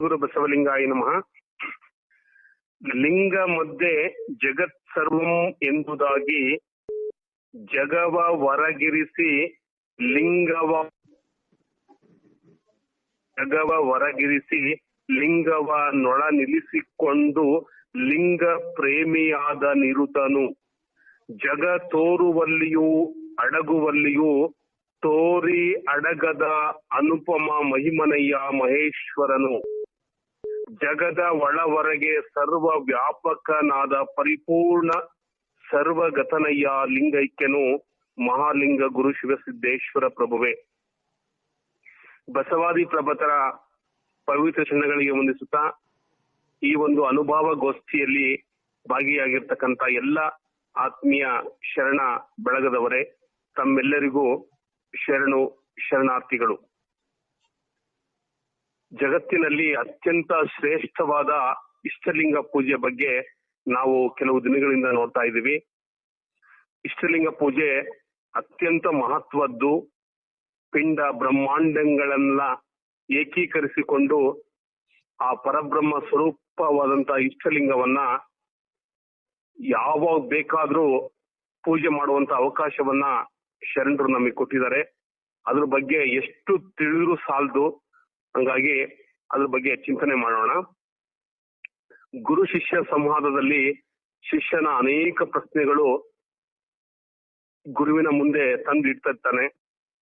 ಗುರು ನಮಃ. ಲಿಂಗ ಮಧ್ಯೆ ಜಗತ್ ಸರ್ವಂ ಎಂಬುದಾಗಿ ಜಗವ ವರಗಿರಿಸಿ ಲಿಂಗವ ಜಗವ ವರಗಿರಿಸಿ ಲಿಂಗವ ನೊಳ ನಿಲ್ಲಿಸಿಕೊಂಡು ಲಿಂಗ ಪ್ರೇಮಿಯಾದ ನಿರುತನು. ಜಗ ತೋರುವಲ್ಲಿಯೂ ಅಡಗುವಲ್ಲಿಯೂ ತೋರಿ ಅಡಗದ ಅನುಪಮ ಮಹಿಮನಯ್ಯ ಮಹೇಶ್ವರನು. ಜಗದ ಒಳವರೆಗೆ ಸರ್ವ ವ್ಯಾಪಕನಾದ ಪರಿಪೂರ್ಣ ಸರ್ವಗತನಯ್ಯ ಲಿಂಗೈಕ್ಯನು ಮಹಾಲಿಂಗ ಗುರು ಶಿವಸಿದ್ದೇಶ್ವರ ಪ್ರಭುವೆ. ಬಸವಾದಿ ಪ್ರಭತರ ಪವಿತ್ರ ಚರಣಗಳಿಗೆ ವಂದಿಸುತ್ತಾ ಈ ಒಂದು ಅನುಭವ ಗೋಷ್ಠಿಯಲ್ಲಿ ಭಾಗಿಯಾಗಿರ್ತಕ್ಕಂಥ ಎಲ್ಲ ಆತ್ಮೀಯ ಶರಣ ಬಳಗದವರೇ, ತಮ್ಮೆಲ್ಲರಿಗೂ ಶರಣು ಶರಣಾರ್ಥಿಗಳು. ಜಗತ್ತಿನಲ್ಲಿ ಅತ್ಯಂತ ಶ್ರೇಷ್ಠವಾದ ಇಷ್ಟಲಿಂಗ ಪೂಜೆ ಬಗ್ಗೆ ನಾವು ಕೆಲವು ದಿನಗಳಿಂದ ನೋಡ್ತಾ ಇದ್ದೀವಿ. ಇಷ್ಟಲಿಂಗ ಪೂಜೆ ಅತ್ಯಂತ ಮಹತ್ವದ್ದು. ಪಿಂಡ ಬ್ರಹ್ಮಾಂಡಗಳನ್ನ ಏಕೀಕರಿಸಿಕೊಂಡು ಆ ಪರಬ್ರಹ್ಮ ಸ್ವರೂಪವಾದಂತಹ ಇಷ್ಟಲಿಂಗವನ್ನ ಯಾವಾಗ ಬೇಕಾದ್ರೂ ಪೂಜೆ ಮಾಡುವಂತ ಅವಕಾಶವನ್ನ ಶರಣರು ನಮಗೆ ಕೊಟ್ಟಿದ್ದಾರೆ. ಅದ್ರ ಬಗ್ಗೆ ಎಷ್ಟು ತಿಳಿದ್ರೂ ಸಾಲದು. ಹಂಗಾಗಿ ಅದ್ರ ಬಗ್ಗೆ ಚಿಂತನೆ ಮಾಡೋಣ. ಗುರು ಶಿಷ್ಯ ಸಂವಾದದಲ್ಲಿ ಶಿಷ್ಯನ ಅನೇಕ ಪ್ರಶ್ನೆಗಳು ಗುರುವಿನ ಮುಂದೆ ತಂದಿಡ್ತಿರ್ತಾನೆ.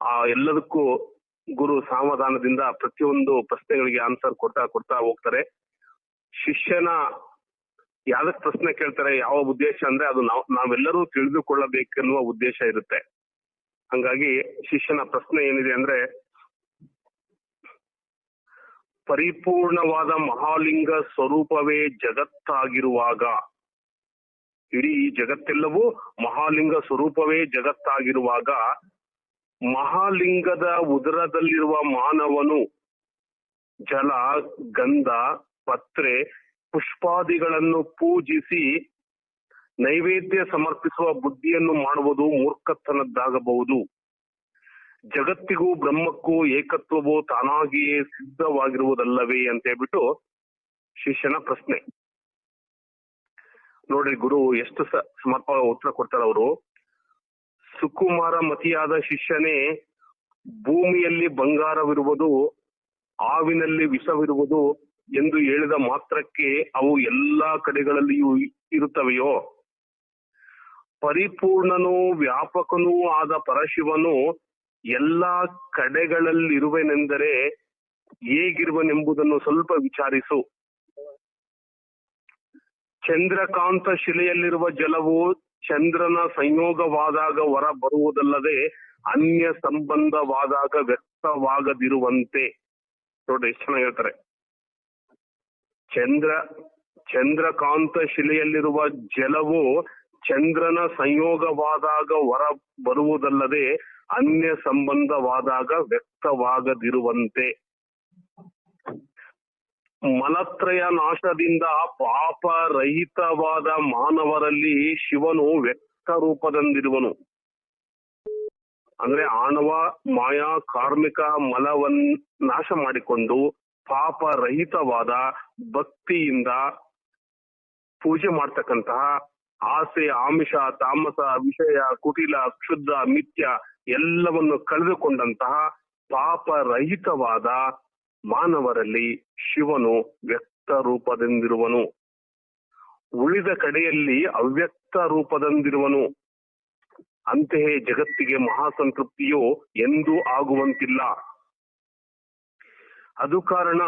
ಆ ಎಲ್ಲದಕ್ಕೂ ಗುರು ಸಮಾಧಾನದಿಂದ ಪ್ರತಿಯೊಂದು ಪ್ರಶ್ನೆಗಳಿಗೆ ಆನ್ಸರ್ ಕೊಡ್ತಾ ಕೊಡ್ತಾ ಹೋಗ್ತಾರೆ. ಶಿಷ್ಯನ ಯಾವ್ದಕ್ ಪ್ರಶ್ನೆ ಕೇಳ್ತಾರೆ, ಯಾವ ಉದ್ದೇಶ ಅಂದ್ರೆ ಅದು ನಾವ್, ನಾವೆಲ್ಲರೂ ತಿಳಿದುಕೊಳ್ಳಬೇಕೆನ್ನುವ ಉದ್ದೇಶ ಇರುತ್ತೆ. ಹಂಗಾಗಿ ಶಿಷ್ಯನ ಪ್ರಶ್ನೆ ಏನಿದೆ ಅಂದ್ರೆ ಪರಿಪೂರ್ಣವಾದ ಮಹಾಲಿಂಗ ಸ್ವರೂಪವೇ ಜಗತ್ತಾಗಿರುವಾಗ. ಇಡೀ ಜಗತ್ತೆಲ್ಲವೂ ಮಹಾಲಿಂಗ ಸ್ವರೂಪವೇ ಜಗತ್ತಾಗಿರುವಾಗ, ಮಹಾಲಿಂಗದ ಉದರದಲ್ಲಿರುವ ಮಾನವನು ಜಲ, ಗಂಧ, ಪತ್ರೆ, ಪುಷ್ಪಾದಿಗಳನ್ನು ಪೂಜಿಸಿ ನೈವೇದ್ಯ ಸಮರ್ಪಿಸುವ ಬುದ್ಧಿಯನ್ನು ಮಾಡುವುದು ಮೂರ್ಖತನದ್ದಾಗಬಹುದು. ಜಗತ್ತಿಗೂ ಬ್ರಹ್ಮಕ್ಕೂ ಏಕತ್ವವು ತಾನಾಗಿಯೇ ಸಿದ್ಧವಾಗಿರುವುದಲ್ಲವೇ ಅಂತ ಹೇಳ್ಬಿಟ್ಟು ಶಿಷ್ಯನ ಪ್ರಶ್ನೆ. ನೋಡಿ ಗುರು, ಎಷ್ಟು ಸಮರ್ಪಕ ಉತ್ತರ ಕೊಡ್ತಾರೆ ಅವರು. ಸುಕುಮಾರ ಮತಿಯಾದ ಶಿಷ್ಯನೇ ಭೂಮಿಯಲ್ಲಿ ಬಂಗಾರವಿರುವುದು ಆವಿನಲ್ಲಿ ವಿಷವಿರುವುದು ಎಂದು ಹೇಳಿದ ಮಾತ್ರಕ್ಕೆ ಅವು ಎಲ್ಲಾ ಕಡೆಗಳಲ್ಲಿಯೂ ಇರುತ್ತವೆಯೋ? ಪರಿಪೂರ್ಣನೂ ವ್ಯಾಪಕನೂ ಆದ ಪರಶಿವನು ಎಲ್ಲಾ ಕಡೆಗಳಲ್ಲಿರುವೆನೆಂದರೆ ಹೇಗಿರುವನೆಂಬುದನ್ನು ಸ್ವಲ್ಪ ವಿಚಾರಿಸು. ಚಂದ್ರಕಾಂತ ಶಿಲೆಯಲ್ಲಿರುವ ಜಲವು ಚಂದ್ರನ ಸಂಯೋಗವಾದಾಗ ಹೊರ ಬರುವುದಲ್ಲದೆ ಅನ್ಯ ಸಂಬಂಧವಾದಾಗ ವ್ಯಕ್ತವಾಗದಿರುವಂತೆ. ನೋಡ್ರಿ ಎಷ್ಟು ಚೆನ್ನಾಗಿ ಹೇಳ್ತಾರೆ. ಚಂದ್ರ, ಚಂದ್ರಕಾಂತ ಶಿಲೆಯಲ್ಲಿರುವ ಜಲವು ಚಂದ್ರನ ಸಂಯೋಗವಾದಾಗ ಹೊರ ಬರುವುದಲ್ಲದೆ ಅನ್ಯ ಸಂಬಂಧವಾದಾಗ ವ್ಯಕ್ತವಾಗದಿರುವಂತೆ. ಮಲತ್ರಯ ನಾಶದಿಂದ ಪಾಪ ರಹಿತವಾದ ಮಾನವರಲ್ಲಿ ಶಿವನು ವ್ಯಕ್ತ ರೂಪದಂದಿರುವನು. ಅಂದ್ರೆ ಆಣವ, ಮಾಯಾ, ಕಾರ್ಮಿಕ, ಮಲವನ್ ನಾಶ ಮಾಡಿಕೊಂಡು ಪಾಪ ರಹಿತವಾದ ಭಕ್ತಿಯಿಂದ ಪೂಜೆ ಮಾಡ್ತಕ್ಕಂತಹ ಆಸೆ, ಆಮಿಷ, ತಾಮಸ, ವಿಷಯ, ಕುಟಿಲ, ಕ್ಷುದ್ರ, ಮಿಥ್ಯ ಎಲ್ಲವನ್ನು ಕಳೆದುಕೊಂಡಂತಹ ಪಾಪರಹಿತವಾದ ಮಾನವರಲ್ಲಿ ಶಿವನು ವ್ಯಕ್ತ ರೂಪದಿಂದಿರುವನು. ಉಳಿದ ಕಡೆಯಲ್ಲಿ ಅವ್ಯಕ್ತ ರೂಪದಂದಿರುವನು. ಅಂತೆಯೇ ಜಗತ್ತಿಗೆ ಮಹಾಸಂತೃಪ್ತಿಯು ಎಂದೂ ಆಗುವಂತಿಲ್ಲ. ಅದು ಕಾರಣ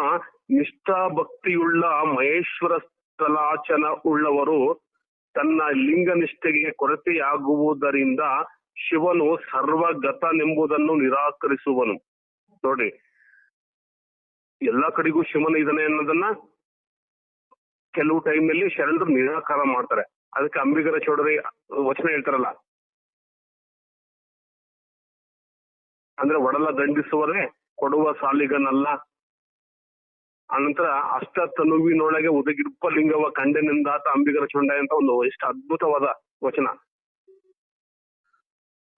ನಿಷ್ಠಾಭಕ್ತಿಯುಳ್ಳ ಮಹೇಶ್ವರ ಸ್ಥಲಾಚನ ಉಳ್ಳವರು ತನ್ನ ಲಿಂಗನಿಷ್ಠೆಗೆ ಕೊರತೆಯಾಗುವುದರಿಂದ ಶಿವನು ಸರ್ವಗತನೆಂಬುದನ್ನು ನಿರಾಕರಿಸುವನು. ನೋಡಿ, ಎಲ್ಲಾ ಕಡೆಗೂ ಶಿವನ ಇದಾನೆ ಅನ್ನೋದನ್ನ ಕೆಲವು ಟೈಮ್ ಅಲ್ಲಿ ಶರಣರು ನಿರಾಕಾರ ಮಾಡ್ತಾರೆ. ಅದಕ್ಕೆ ಅಂಬಿಗರ ಚೌಡರಿ ವಚನ ಹೇಳ್ತಾರಲ್ಲ, ಅಂದ್ರೆ ಒಡಲ ದಂಡಿಸುವರೆ, ಕೊಡುವ ಸಾಲಿಗನಲ್ಲ ಅನಂತರ ಅಷ್ಟ ತನುವಿನೊಳಗೆ ಉದಗಿರ್ಪ ಲಿಂಗವ ಕಂಡೆನಿಂದ ಅಂಬಿಗರ ಚೊಂಡ ಅಂತ ಒಂದು ಎಷ್ಟು ಅದ್ಭುತವಾದ ವಚನ.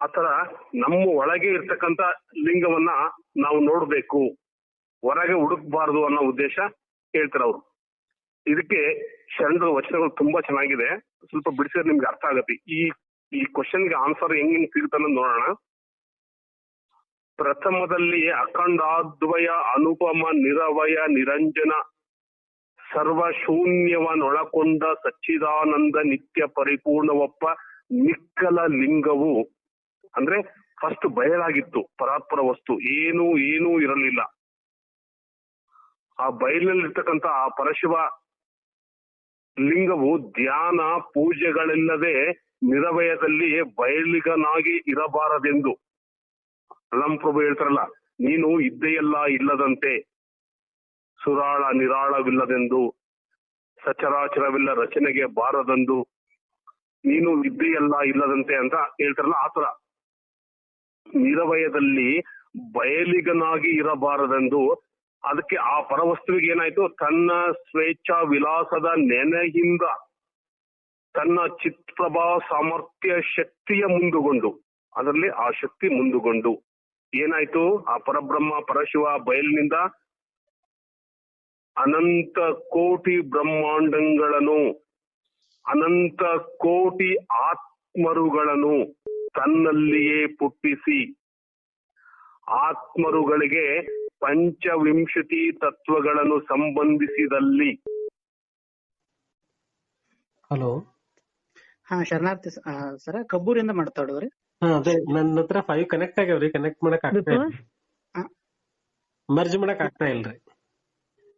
ಆತರ ನಮ್ಮ ಒಳಗೆ ಇರ್ತಕ್ಕಂತ ಲಿಂಗವನ್ನ ನಾವು ನೋಡ್ಬೇಕು. ಹೊರಗೆ ಹುಡುಕ್ಬಾರ್ದು ಅನ್ನೋ ಉದ್ದೇಶ ಹೇಳ್ತಾರೆ ಅವರು. ಇದಕ್ಕೆ ಶರಣರ ವಚನಗಳು ತುಂಬಾ ಚೆನ್ನಾಗಿದೆ. ಸ್ವಲ್ಪ ಬಿಡಿಸಿದ್ರೆ ನಿಮ್ಗೆ ಅರ್ಥ ಆಗತ್ತೆ. ಈ ಈ ಕ್ವಶನ್ಗೆ ಆನ್ಸರ್ ಹೆಂಗ್ ಸಿಗುತ್ತೆ ಅನ್ನೋದು ನೋಡೋಣ. ಪ್ರಥಮದಲ್ಲಿ ಅಖಂಡಾದ್ವಯ, ಅನುಪಮ, ನಿರವಯ, ನಿರಂಜನ ಸರ್ವ ಶೂನ್ಯವನ್ನೊಳಕೊಂಡ ಸಚ್ಚಿದಾನಂದ ನಿತ್ಯ ಪರಿಪೂರ್ಣವಪ್ಪ ನಿಕ್ಕಲ ಲಿಂಗವು. ಅಂದ್ರೆ ಫಸ್ಟ್ ಬಯಲಾಗಿತ್ತು, ಪರಾತ್ಪರ ವಸ್ತು. ಏನು, ಏನೂ ಇರಲಿಲ್ಲ. ಆ ಬಯಲಿನಲ್ಲಿರ್ತಕ್ಕಂಥ ಆ ಪರಶಿವ ಲಿಂಗವು ಧ್ಯಾನ, ಪೂಜೆಗಳಿಲ್ಲದೆ ನಿರವಯದಲ್ಲಿ ಬಯಲಿಗನಾಗಿ ಇರಬಾರದೆಂದು. ಪ್ರಭು ಹೇಳ್ತಾರಲ್ಲ, ನೀನು ಇದ್ದೆಯಲ್ಲ ಇಲ್ಲದಂತೆ, ಸುರಾಳ ನಿರಾಳವಿಲ್ಲದೆಂದು, ಸಚರಾಚರವಿಲ್ಲ ರಚನೆಗೆ ಬಾರದೆಂದು, ನೀನು ಇದ್ದೆಯಲ್ಲ ಇಲ್ಲದಂತೆ ಅಂತ ಹೇಳ್ತಾರಲ್ಲ ಆತರ ನಿರವಯದಲ್ಲಿ ಬಯಲಿಗನಾಗಿ ಇರಬಾರದೆಂದು, ಅದಕ್ಕೆ ಆ ಪರವಸ್ತುವಿಗೆ ಏನಾಯ್ತು? ತನ್ನ ಸ್ವೇಚ್ಛಾ ವಿಲಾಸದ ನೆನೆಯಿಂದ ತನ್ನ ಚಿತ್ಪ್ರಭಾ ಸಾಮರ್ಥ್ಯ ಶಕ್ತಿಯ ಮುಂದುಗೊಂಡು, ಅದರಲ್ಲಿ ಆ ಶಕ್ತಿ ಮುಂದುಗೊಂಡು. ಏನಾಯ್ತು? ಆ ಪರಬ್ರಹ್ಮ ಪರಶಿವ ಬಯಲಿನಿಂದ ಅನಂತ ಕೋಟಿ ಬ್ರಹ್ಮಾಂಡಗಳನ್ನು ಅನಂತ ಕೋಟಿ ಆತ್ಮರುಗಳನ್ನು ತನ್ನಲ್ಲಿಯೇ ಪುಟ್ಟಿಸಿ ಆತ್ಮರುಗಳಿಗೆ ಪಂಚವಿಂಶತಿ ತತ್ವಗಳನ್ನು ಸಂಬಂಧಿಸಿದಲ್ಲಿ. ಹಲೋ. ಹಾ ಶರಣಾರ್ಥಿ ಸರ ಕಬ್ಬೂರಿಂದ ಮಾತಾಡೋದ್ರಿ ಹಾ ಅದೇ. ನನ್ನ ಹತ್ರ ಫೈವ್ ಕನೆಕ್ಟ್ ಆಗ್ಯಾವ್ರಿ. ಕನೆಕ್ಟ್ ಮಾಡಕ್ ಆಗ್ತಾ ಇಲ್ಲ ಮರ್ಜ್ ಮಾಡಕ್ ಆಗ್ತಾ ಇಲ್ರಿ.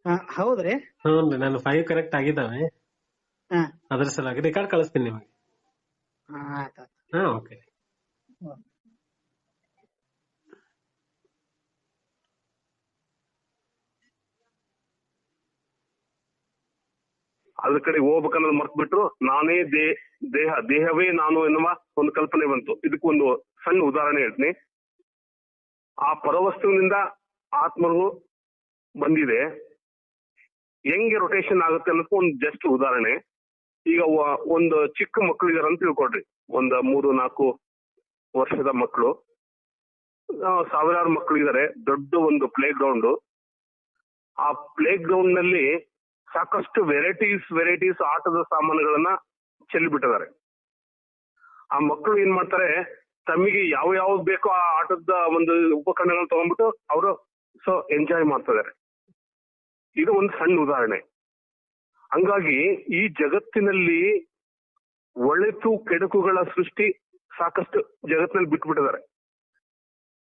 ಆ, ಹೌದ್ರಿ? ಹ್ಞೂನ್ರಿ ನಾನು ಫೈವ್ ಕನೆಕ್ಟ್ ಆಗಿದ್ದಾವೆ. ಹಾ ಅದ್ರ ಸಲುವಾಗಿ ರೆಕಾರ್ಡ್ ಕಳಿಸ್ತೀನಿ ನಿಮಗೆ. ಹಾ, ಓಕೆ ರೀ ಹಾ ಓಕೆ ಅದ್ರ ಕಡೆ ಹೋಗ್ಬೇಕನ್ನೋದು ಮರ್ತ್ ಬಿಟ್ರು ನಾನೇ ದೇ, ದೇಹ, ದೇಹವೇ ನಾನು ಎನ್ನುವ ಒಂದು ಕಲ್ಪನೆ ಬಂತು. ಇದಕ್ಕೊಂದು ಸಣ್ಣ ಉದಾಹರಣೆ ಹೇಳ್ತೀನಿ. ಆ ಪರವಸ್ತುವಿನಿಂದ ಆತ್ಮರು ಬಂದಿದೆ. ಹೆಂಗೆ ರೊಟೇಷನ್ ಆಗುತ್ತೆ ಅನ್ನೋದಕ್ಕೆ ಒಂದು ಜಸ್ಟ್ ಉದಾಹರಣೆ. ಈಗ ಒಂದು ಚಿಕ್ಕ ಮಕ್ಕಳು ಇದಾರೆ ಅಂತ ತಿಳ್ಕೊಡ್ರಿ ಒಂದು ಮೂರು, ನಾಲ್ಕು ವರ್ಷದ ಮಕ್ಕಳು ಸಾವಿರಾರು ಮಕ್ಕಳು ಇದಾರೆ. ದೊಡ್ಡ ಒಂದು ಪ್ಲೇ ಗ್ರೌಂಡ್ ಆ ಪ್ಲೇ ಗ್ರೌಂಡ್ನಲ್ಲಿ ಸಾಕಷ್ಟು ವೆರೈಟೀಸ್ ವೆರೈಟೀಸ್ ಆಟದ ಸಾಮಾನುಗಳನ್ನ ಚೆಲ್ಲಿಬಿಟ್ಟಿದ್ದಾರೆ. ಆ ಮಕ್ಕಳು ಏನ್ ಮಾಡ್ತಾರೆ ತಮಗೆ ಯಾವ ಯಾವ ಬೇಕೋ ಆ ಆಟದ ಒಂದು ಉಪಕರಣಗಳನ್ನ ತಗೊಂಡ್ಬಿಟ್ಟು ಅವರು ಸೊ ಎಂಜಾಯ್ ಮಾಡ್ತಿದ್ದಾರೆ. ಇದು ಒಂದು ಸಣ್ಣ ಉದಾಹರಣೆ. ಹಂಗಾಗಿ ಈ ಜಗತ್ತಿನಲ್ಲಿ ಒಳಿತು ಕೆಡುಕುಗಳ ಸೃಷ್ಟಿ ಸಾಕಷ್ಟು ಜಗತ್ತಿನಲ್ಲಿ ಬಿಟ್ಬಿಟ್ಟಿದ್ದಾರೆ.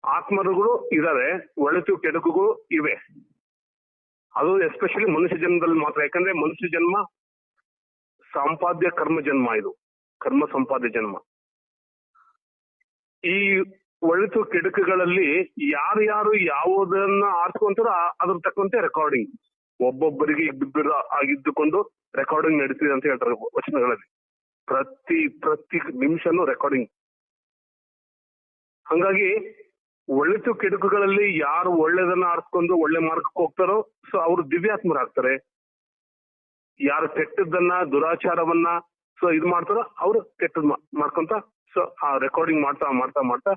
ಆತ್ಮರುಗಳು ಇದಾರೆ ಒಳಿತು ಕೆಡುಕುಗಳು ಇವೆ. ಅದು ಎಸ್ಪೆಷಲಿ ಮನುಷ್ಯ ಜನ್ಮದಲ್ಲಿ ಮಾತ್ರ. ಯಾಕಂದ್ರೆ ಮನುಷ್ಯ ಜನ್ಮ ಸಂಪಾದ್ಯ ಕರ್ಮ ಜನ್ಮ ಇದು. ಕರ್ಮ ಸಂಪಾದ್ಯ ಜನ್ಮ. ಈ ಒಳಿತು ಕೆಡುಕುಗಳಲ್ಲಿ ಯಾರ್ಯಾರು ಯಾವುದನ್ನ ಆರಿಸ್ಕೊಂತಾರೋ ಅದ್ರ ತಕ್ಕಂತೆ ರೆಕಾರ್ಡಿಂಗ್ ಒಬ್ಬೊಬ್ಬರಿಗೆ ಆಗಿದ್ದುಕೊಂಡು ರೆಕಾರ್ಡಿಂಗ್ ನಡೀತಿದೆ ಅಂತ ಹೇಳ್ತಾರೆ ವಚನಗಳಲ್ಲಿ. ಪ್ರತಿ ಪ್ರತಿ ನಿಮಿಷನೂ ರೆಕಾರ್ಡಿಂಗ್ ಹಂಗಾಗಿ ಒಳಿತು ಕೆಡುಕುಗಳಲ್ಲಿ ಯಾರು ಒಳ್ಳೆದನ್ನ ಆರಿಸ್ಕೊಂಡು ಒಳ್ಳೆ ಮಾರ್ಗಕ್ಕೆ ಹೋಗ್ತಾರೋ ಸೊ ಅವರು ದಿವ್ಯಾತ್ಮರಾಗ್ತಾರೆ. ಯಾರು ಕೆಟ್ಟದ್ದನ್ನ ದುರಾಚಾರವನ್ನ ಸೊ ಇದು ಮಾಡ್ತಾರೋ ಅವರು ಕೆಟ್ಟದ್ ಮಾಡ್ಕೊಂತ ಸೊ ಆ ರೆಕಾರ್ಡಿಂಗ್ ಮಾಡ್ತಾ ಮಾಡ್ತಾ ಮಾಡ್ತಾ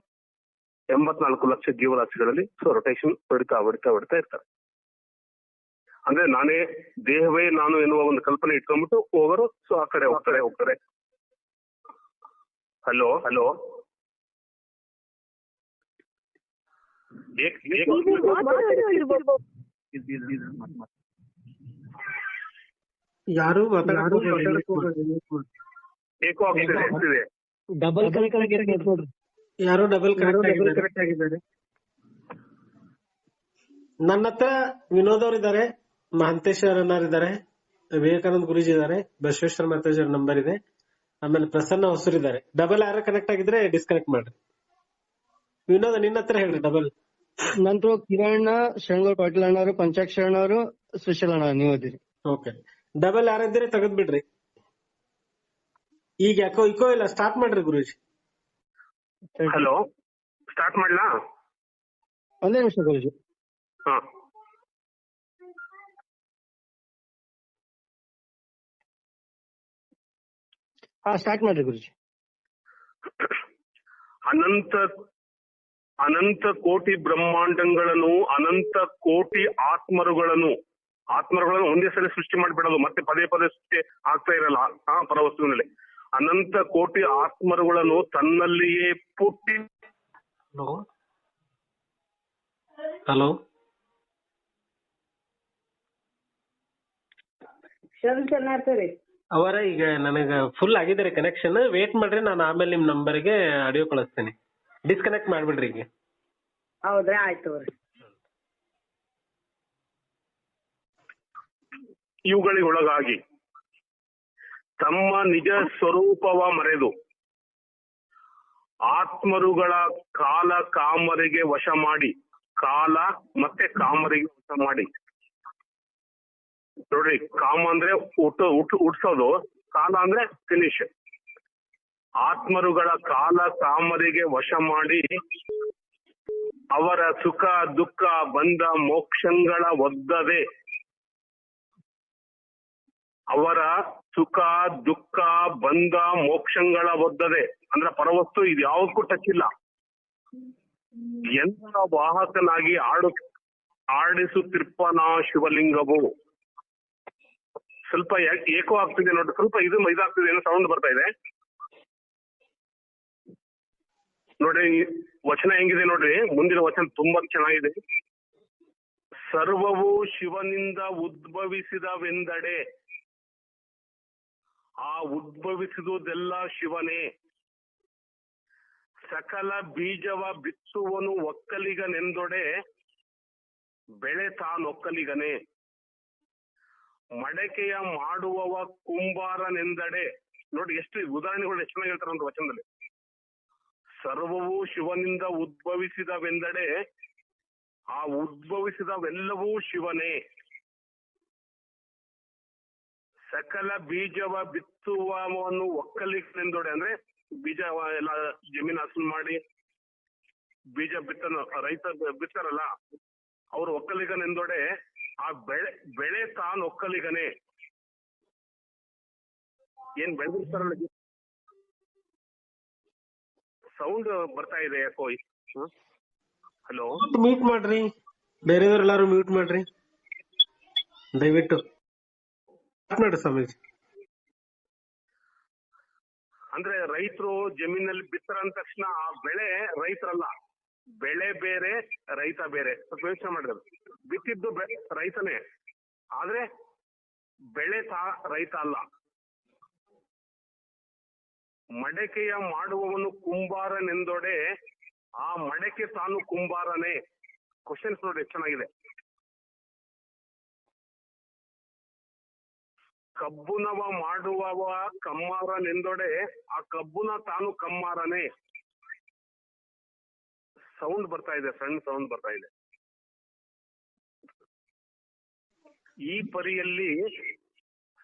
ಎಂಬತ್ನಾಲ್ಕು ಲಕ್ಷ ಜೀವರಾಶಿಗಳಲ್ಲಿ ಸೊ ರೊಟೇಷನ್ ಹೊಡಿತಾ ಹೊಡಿತಾ ಹೊಡಿತಾ ಇರ್ತಾರೆ. ಅಂದ್ರೆ ನಾನೇ ದೇಹವೇ ನಾನು ಎನ್ನುವ ಒಂದು ಕಲ್ಪನೆ ಇಟ್ಕೊಂಡ್ಬಿಟ್ಟು ಹೋಗೋರು ಸೊ ಆ ಕಡೆ ಹೋಗ್ತಾರೆ. ಹೋಗ್ತಾರೆ. ಹಲೋ ಹಲೋ ಏಕ್- ಏಕ್- ಯಾರು ಡಬಲ್ ಕನೆಕ್ಟ್ ನೋಡ್ರಿ. ಯಾರು ಡಬಲ್ ಕನೆಕ್ಟ್ ಆಗಿದ್ದಾರೆ ನನ್ನ ಹತ್ರ ವಿನೋದ್ ಅವ್ರ ಇದಾರೆ ಮಹಂತೇಶ್ವರ್ ಇದ್ದಾರೆ ಇದಾರೆ ವಿವೇಕಾನಂದ ಗುರುಜಿ ಇದಾರೆ ಬಸವೇಶ್ವರ ಮಾತಾಜಿ ನಂಬರ್ ಇದೆ. ಆಮೇಲೆ ಪ್ರಸನ್ನ ಹೊಸೂರ್ ಇದಾರೆ ಡಬಲ್ ಯಾರು ಕನೆಕ್ಟ್ ಆಗಿದ್ರೆ ಡಿಸ್ಕನೆಕ್ಟ್ ಮಾಡ್ರಿ. ವಿನೋದ್ ನಿನ್ನ ಹತ್ರ ಹೇಳ್ರಿ ಡಬಲ್ ನಂತರ ಕಿರಣ್ಣ ಶರಣಗೌಡ ಪಾಟೀಲ್ ಅಣ್ಣವರು ಪಂಚಾಕ್ಷರ ಅವರು ಸ್ಪೆಷಲ್ ಅಣ್ಣ ನೀವು ಇದ್ದೀರಿ. ಓಕೆ. ಡಬಲ್ ಯಾರಿದ್ರೆ ತೆಗೆದ್ ಬಿಡ್ರಿ ಈಗ ಯಾಕೋ ಇಕೋ ಇಲ್ಲ ಸ್ಟಾರ್ಟ್ ಮಾಡ್ರಿ ಗುರುಜಿ. ಹಲೋ ಸ್ಟಾರ್ಟ್ ಮಾಡ್ಲಾ? ಒಂದೇ ನಿಮಿಷ ಗುರುಜಿ. ಹಾ. ಹಾ ಸ್ಟಾರ್ಟ್ ಮಾಡ್ರಿ ಗುರುಜಿ. ಅನಂತ ಅನಂತ ಕೋಟಿ ಬ್ರಹ್ಮಾಂಡಗಳನ್ನು ಅನಂತ ಕೋಟಿ ಆತ್ಮರುಗಳನ್ನು ಆತ್ಮರುಗಳನ್ನು ಒಂದೇ ಸಲ ಸೃಷ್ಟಿ ಮಾಡಿಬಿಡೋದು ಮತ್ತೆ ಪದೇ ಪದೇ ಸೃಷ್ಟಿ ಆಗ್ತಾ ಇರಲ್ಲ ಆ ಪರವಸ್ತುವಿನಲ್ಲಿ. ಅನಂತ ಕೋಟಿ ಆತ್ಮರುಗಳನ್ನು ತನ್ನಲ್ಲಿಯೇ ಪುಟ್ಟಿ ಹಲೋ ಅವರ ಈಗ ನನಗ ಫುಲ್ ಆಗಿದೆ ಕನೆಕ್ಷನ್ ವೇಟ್ ಮಾಡ್ರಿ ನಾನು ಆಮೇಲೆ ನಿಮ್ ನಂಬರ್ಗೆ ಆಡಿಯೋ ಕಳಿಸ್ತೀನಿ. ಡಿಸ್ಕನೆಕ್ಟ್ ಮಾಡ್ಬಿಡ್ರಿ ಈಗ ಹೌದ್ರಾ ಆಯ್ತು ಇವುಗಳಿಗೊಳಗಾಗಿ ತಮ್ಮ ನಿಜ ಸ್ವರೂಪವ ಮರೆದು ಆತ್ಮರುಗಳ ಕಾಲ ಕಾಮರಿಗೆ ವಶ ಮಾಡಿ ಕಾಲ ಮತ್ತೆ ಕಾಮರಿಗೆ ವಶ ಮಾಡಿ. ನೋಡ್ರಿ ಕಾಮ ಅಂದ್ರೆ ಹುಟ್ಟು ಹುಟ್ಟು ಹುಟ್ಸೋದು ಕಾಲ ಅಂದ್ರೆ ಫಿನಿಶ್ ಆತ್ಮರುಗಳ ಕಾಲ ಕಾಮರಿಗೆ ವಶ ಮಾಡಿ ಅವರ ಸುಖ, ದುಃಖ, ಬಂಧ, ಮೋಕ್ಷಗಳ ಒದ್ದದೆ ಅವರ ಸುಖ, ದುಃಖ, ಬಂಧ, ಮೋಕ್ಷಗಳ ಒದ್ದದೆ ಅಂದ್ರೆ ಪರವಸ್ತು ಇದು ಯಾವುದಕ್ಕೂ ಟಚ್ ಇಲ್ಲ. ಎಂತ ವಾಹಕನಾಗಿ ಆಡು, ಆಡಿಸುತ್ತಿರ್ಪನ ಶಿವಲಿಂಗವು. ಸ್ವಲ್ಪ ಏಕೋ ಆಗ್ತಿದೆ ನೋಡಿ ಸ್ವಲ್ಪ ಇದು ಇದಾಗ್ತಿದೆ, ಏನೋ ಸೌಂಡ್ ಬರ್ತಾ ಇದೆ. ನೋಡಿ, ವಚನ ಹೆಂಗಿದೆ ನೋಡ್ರಿ. ಮುಂದಿನ ವಚನ ತುಂಬಾ ಚೆನ್ನಾಗಿದೆ. ಸರ್ವವು ಶಿವನಿಂದ ಉದ್ಭವಿಸಿದವೆಂದಡೆ. ಆ ಉದ್ಭವಿಸಿದುದೆಲ್ಲ ಶಿವನೇ. ಸಕಲ ಬೀಜವ ಬಿತ್ತುವನು ಒಕ್ಕಲಿಗನೆಂದೊಡೆ, ಬೆಳೆ ತಾನೊಕ್ಕಲಿಗನೇ. ಮಡಕೆಯ ಮಾಡುವವ ಕುಂಬಾರನೆಂದಡೆ. ನೋಡಿ, ಎಷ್ಟು ಉದಾಹರಣೆಗಳು, ಎಷ್ಟು ಚೆನ್ನಾಗಿ ಹೇಳ್ತಾರೆ ವಚನದಲ್ಲಿ. ಸರ್ವವು ಶಿವನಿಂದ ಉದ್ಭವಿಸಿದವೆಂದಡೆ ಆ ಉದ್ಭವಿಸಿದವೆಲ್ಲವೂ ಶಿವನೇ. ಸಕಲ ಬೀಜವ ಬಿತ್ತುವವನು ಒಕ್ಕಲಿಗನೆಂದೊಡೆ, ಅಂದ್ರೆ ಬೀಜ ಎಲ್ಲ ಜಮೀನ್ ಹಸನ್ ಮಾಡಿ ಬೀಜ ಬಿತ್ತನ, ರೈತ ಬಿತ್ತಾರಲ್ಲ, ಅವ್ರು ಒಕ್ಕಲಿಗನೆಂದೊಡೆ, ಆ ಬೆಳೆ ಬೆಳೆ ತಾನು ಒಕ್ಕಲಿಗನೇ. ಏನ್ ಬೆಳೆದಿರ್ತಾರಲ್ಲ ಸೌಂಡ್ ಬರ್ತಾ ಇದೆ ಯಾಕೋ ಹಲೋ ಮ್ಯೂಟ್ ಮಾಡ್ರಿ. ಬೇರೆದವ್ರೆಲ್ಲಾರು ಮ್ಯೂಟ್ ಮಾಡ್ರಿ. ದಯವಿಟ್ಟು. ಮಾತನಾಡಿ ಸ್ವಾಮೀಜಿ. ಅಂದ್ರೆ ರೈತರು ಜಮೀನಲ್ಲಿ ಬಿತ್ತರ ಅಂದ ತಕ್ಷಣ ಆ ಬೆಳೆ ರೈತರಲ್ಲ. ಬೆಳೆ ಬೇರೆ ರೈತ ಬೇರೆ. ಸ್ವಲ್ಪ ಯೋಚನೆ ಮಾಡಿದ್ರು ಬಿತ್ತಿದ್ದು ರೈತನೇ. ಆದ್ರೆ ಬೆಳೆ ತಾ ರೈತ ಅಲ್ಲ. ಮಡಕೆಯ ಮಾಡುವವನು ಕುಂಬಾರನೆಂದೊಡೆ, ಆ ಮಡಕೆ ತಾನು ಕುಂಬಾರನೇ. ಕ್ವಶನ್ಸ್ ನೋಡಿ, ಚೆನ್ನಾಗಿದೆ. ಕಬ್ಬುನವ ಮಾಡುವವ ಕಮ್ಮಾರನೆಂದೊಡೆ, ಆ ಕಬ್ಬುನ ತಾನು ಕಮ್ಮಾರನೇ. ಸೌಂಡ್ ಬರ್ತಾ ಇದೆ ಸಣ್ಣ ಸೌಂಡ್ ಬರ್ತಾ ಇದೆ. ಈ ಪರಿಯಲ್ಲಿ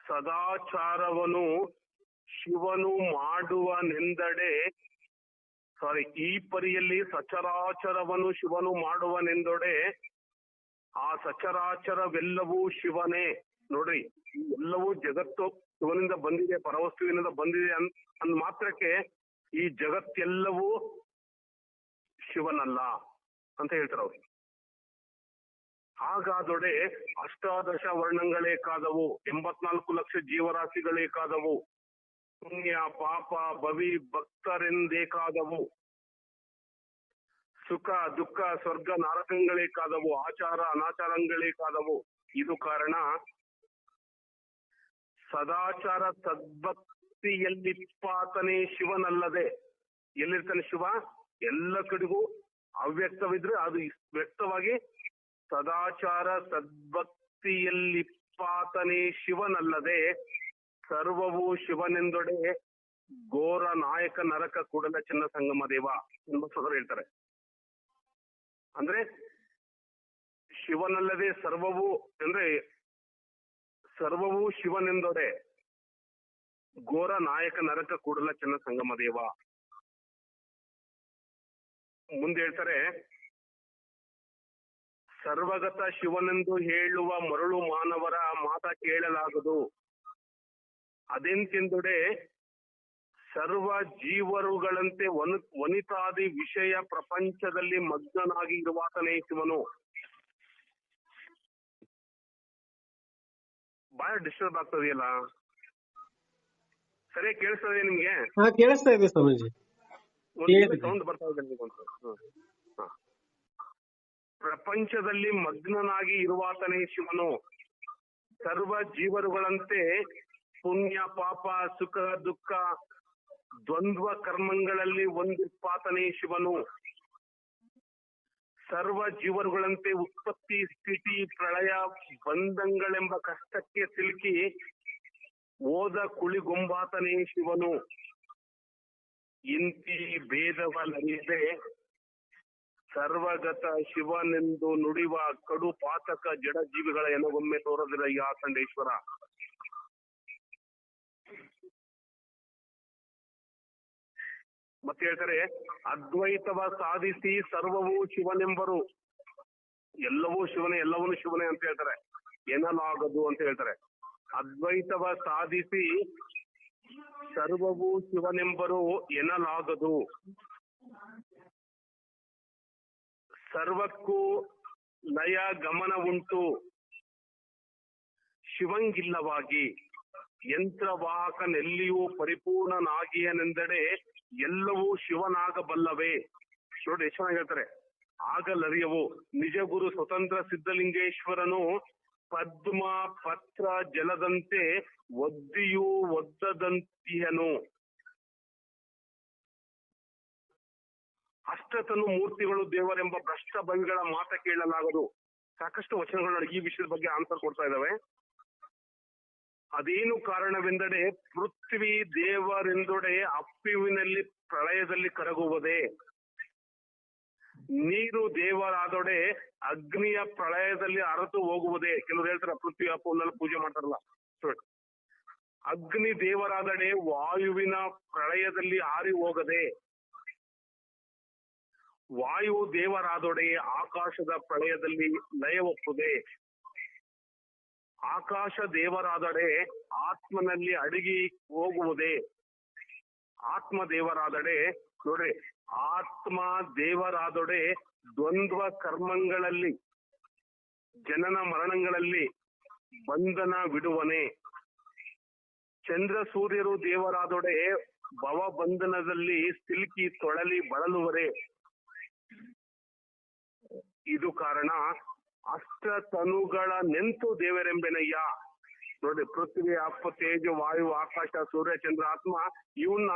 ಸದಾಚಾರವನು ಶಿವನು ಮಾಡುವನೆಂದಡೆ ಸಾರಿ ಈ ಪರಿಯಲ್ಲಿ ಸಚರಾಚರವನ್ನು ಶಿವನು ಮಾಡುವನೆಂದೊಡೆ ಆ ಸಚರಾಚರವೆಲ್ಲವೂ ಶಿವನೇ. ನೋಡ್ರಿ, ಎಲ್ಲವೂ ಜಗತ್ತು ಶಿವನಿಂದ ಬಂದಿದೆ, ಪರವಸ್ತುವಿನಿಂದ ಬಂದಿದೆ ಅನ್, ಅಂದ್ ಮಾತ್ರಕ್ಕೆ ಈ ಜಗತ್ತೆಲ್ಲವೂ ಶಿವನಲ್ಲ ಅಂತ ಹೇಳ್ತಾರೆ ಅವ್ರು. ಹಾಗಾದೊಡೆ ಅಷ್ಟಾದಶ ವರ್ಣಗಳೇ ಕಾದವು, ಎಂಬತ್ನಾಲ್ಕು ಲಕ್ಷ ಜೀವರಾಶಿಗಳೇ ಕಾದವು. ಪುಣ್ಯ ಪಾಪ ಭವಿ ಭಕ್ತರೆಂದೇಕಾದವು. ಸುಖ, ದುಃಖ, ಸ್ವರ್ಗ, ನರಕಗಳೇ ಕಾದವು. ಆಚಾರ, ಅನಾಚಾರಗಳೇ ಕಾದವು. ಇದು ಕಾರಣ. ಸದಾಚಾರ ಸದ್ಭಕ್ತಿಯಲ್ಲಿಪ್ಪಾತನೇ ಶಿವನಲ್ಲದೆ. ಎಲ್ಲಿರ್ತಾನೆ ಶಿವ? ಎಲ್ಲ ಕಡೆಗೂ ಅವ್ಯಕ್ತವಿದ್ರೆ ಅದು ವ್ಯಕ್ತವಾಗಿ ಸದಾಚಾರ ಸದ್ಭಕ್ತಿಯಲ್ಲಿಪ್ಪಾತನೇ ಶಿವನಲ್ಲದೆ ಸರ್ವವು ಶಿವನೆಂದೊಡೆ ಘೋರ ನಾಯಕ ನರಕ ಕೂಡಲ ಚಿನ್ನ ಸಂಗಮ ದೇವ ಎಂಬ ಸದರು ಹೇಳ್ತಾರೆ. ಅಂದ್ರೆ ಶಿವನಲ್ಲದೆ ಸರ್ವವು ಅಂದ್ರೆ ಸರ್ವವು ಶಿವನೆಂದೊಡೆ ಘೋರ ನಾಯಕ ನರಕ ಕೂಡಲ ಚಿನ್ನ ಸಂಗಮ ದೇವ. ಮುಂದೆ ಹೇಳ್ತಾರೆ ಸರ್ವಗತ ಶಿವನೆಂದು ಹೇಳುವ ಮರಳು ಮಾನವರ ಮಾತ ಕೇಳಲಾಗದು. ಅದೆಂತೆಂದೊಡೆ ಸರ್ವ ಜೀವರುಗಳಂತೆ ವನ ವನಿತಾದಿ ವಿಷಯ ಪ್ರಪಂಚದಲ್ಲಿ ಮಗ್ನನಾಗಿ ಇರುವಾತನೇ ಶಿವನು. ಬಹಳ ಡಿಸ್ಟರ್ಬ್ ಆಗ್ತದೆಯಲ್ಲ? ಸರಿ ಕೇಳಿಸ್ತದೆ ನಿಮ್ಗೆ? ಕೇಳಿಸ್ತಾ ಇದೆ ಸ್ವಾಮೀಜಿ. ಸೌಂಡ್ ಬರ್ತಾ ಇದೆ. ಪ್ರಪಂಚದಲ್ಲಿ ಮಗ್ನನಾಗಿ ಇರುವಾತನೇ ಶಿವನು. ಸರ್ವ ಜೀವರುಗಳಂತೆ ಪುಣ್ಯ, ಪಾಪ, ಸುಖ, ದುಃಖ, ದ್ವಂದ್ವ ಕರ್ಮಗಳಲ್ಲಿ ಒಂದಿರ್ಪಾತನೇ ಶಿವನು. ಸರ್ವ ಜೀವರುಗಳಂತೆ ಉತ್ಪತ್ತಿ, ಸ್ಥಿತಿ, ಪ್ರಳಯ, ಬಂಧಂಗಳೆಂಬ ಕಷ್ಟಕ್ಕೆ ಸಿಲುಕಿ ಓದ ಕುಳಿಗೊಂಬಾತನೇ ಶಿವನು. ಇಂತಿ ಭೇದವಲ್ಲದೆ ಸರ್ವಗತ ಶಿವನೆಂದು ನುಡಿವ ಕಡು ಪಾತಕ ಜಡ ಜೀವಿಗಳ ಎನಗೊಮ್ಮೆ ತೋರದಿರ ಯಾ ಸಂಡೇಶ್ವರ ಮತ್ತೆ ಹೇಳ್ತಾರೆ, ಅದ್ವೈತವ ಸಾಧಿಸಿ ಸರ್ವವೂ ಶಿವನೆಂಬರು. ಎಲ್ಲವೂ ಶಿವನೇ ಎಲ್ಲವನು ಶಿವನೇ ಅಂತ ಹೇಳ್ತಾರೆ. ಎನ್ನಲಾಗದು ಅಂತ ಹೇಳ್ತಾರೆ. ಅದ್ವೈತವ ಸಾಧಿಸಿ ಸರ್ವವೂ ಶಿವನೆಂಬರು ಎನ್ನಲಾಗದು ಸರ್ವಕ್ಕೂ ಲಯ ಗಮನ ಉಂಟು. ಶಿವಂಗಿಲ್ಲವಾಗಿ ಯಂತ್ರವಾಹಕನೆಲ್ಲಿಯೂ ಪರಿಪೂರ್ಣನಾಗಿಯೇನೆಂದರೆ ಎಲ್ಲವೂ ಶಿವನಾಗಬಲ್ಲವೇ. ನೋಡಿ ಎಷ್ಟು ಚೆನ್ನಾಗಿ ಹೇಳ್ತಾರೆ. ಆಗಲರಿಯವು ನಿಜ ಗುರು ಸ್ವತಂತ್ರ ಸಿದ್ಧಲಿಂಗೇಶ್ವರನು ಪದ್ಮ ಪತ್ರ ಜಲದಂತೆ ಒದ್ದಿಯೂ ಒದ್ದದಂತಿಯನು ಅಷ್ಟತನು ಮೂರ್ತಿಗಳು ದೇವರೆಂಬ ಭ್ರಷ್ಟ ಬಂಗಿಗಳ ಮಾತ ಕೇಳಲಾಗದು. ಸಾಕಷ್ಟು ವಚನಗಳು ಈ ವಿಷಯದ ಬಗ್ಗೆ ಆನ್ಸರ್ ಕೊಡ್ತಾ ಇದಾವೆ ಅದೇನು ಕಾರಣವೆಂದರೆ ಪೃಥ್ವಿ ದೇವರೆಂದೊಡೆ ಅಪ್ಪಿವಿನಲ್ಲಿ ಪ್ರಳಯದಲ್ಲಿ ಕರಗುವುದೇ. ನೀರು ದೇವರಾದೊಡೆ ಅಗ್ನಿಯ ಪ್ರಳಯದಲ್ಲಿ ಅರತು ಹೋಗುವುದೇ. ಕೆಲವರು ಹೇಳ್ತಾರೆ ಪೃಥ್ವಿ ಅಪ್ಪನಲ್ಲಿ ಪೂಜೆ ಮಾಡ್ತಾರಲ್ಲ. ಅಗ್ನಿ ದೇವರಾದಡೆ ವಾಯುವಿನ ಪ್ರಳಯದಲ್ಲಿ ಹಾರಿ ಹೋಗದೆ. ವಾಯು ದೇವರಾದೊಡೆ ಆಕಾಶದ ಪ್ರಳಯದಲ್ಲಿ ಲಯ ಒಪ್ಪುದೆ. ಆಕಾಶ ದೇವರಾದಡೆ ಆತ್ಮನಲ್ಲಿ ಅಡಗಿ ಹೋಗುವುದೇ. ಆತ್ಮ ದೇವರಾದಡೆ ನೋಡ್ರಿ ಆತ್ಮ ದೇವರಾದೊಡೆ ದ್ವಂದ್ವ ಕರ್ಮಗಳಲ್ಲಿ, ಜನನ ಮರಣಗಳಲ್ಲಿ ಬಂಧನ ಬಿಡುವನೆ. ಚಂದ್ರ ಸೂರ್ಯರು ದೇವರಾದೊಡೆ ಭವ ಬಂಧನದಲ್ಲಿ ಸಿಲುಕಿ ತೊಳಲಿ ಬಳಲುವರೆ. ಇದು ಕಾರಣ ಅಷ್ಟ ತನುಗಳ ನೆಂತು ದೇವರೆಂಬೆನಯ್ಯ. ನೋಡಿ ಪೃಥ್ವಿ ಅಪ್ಪ, ತೇಜ, ವಾಯು, ಆಕಾಶ, ಸೂರ್ಯ, ಚಂದ್ರ, ಆತ್ಮ ಇವನ್ನ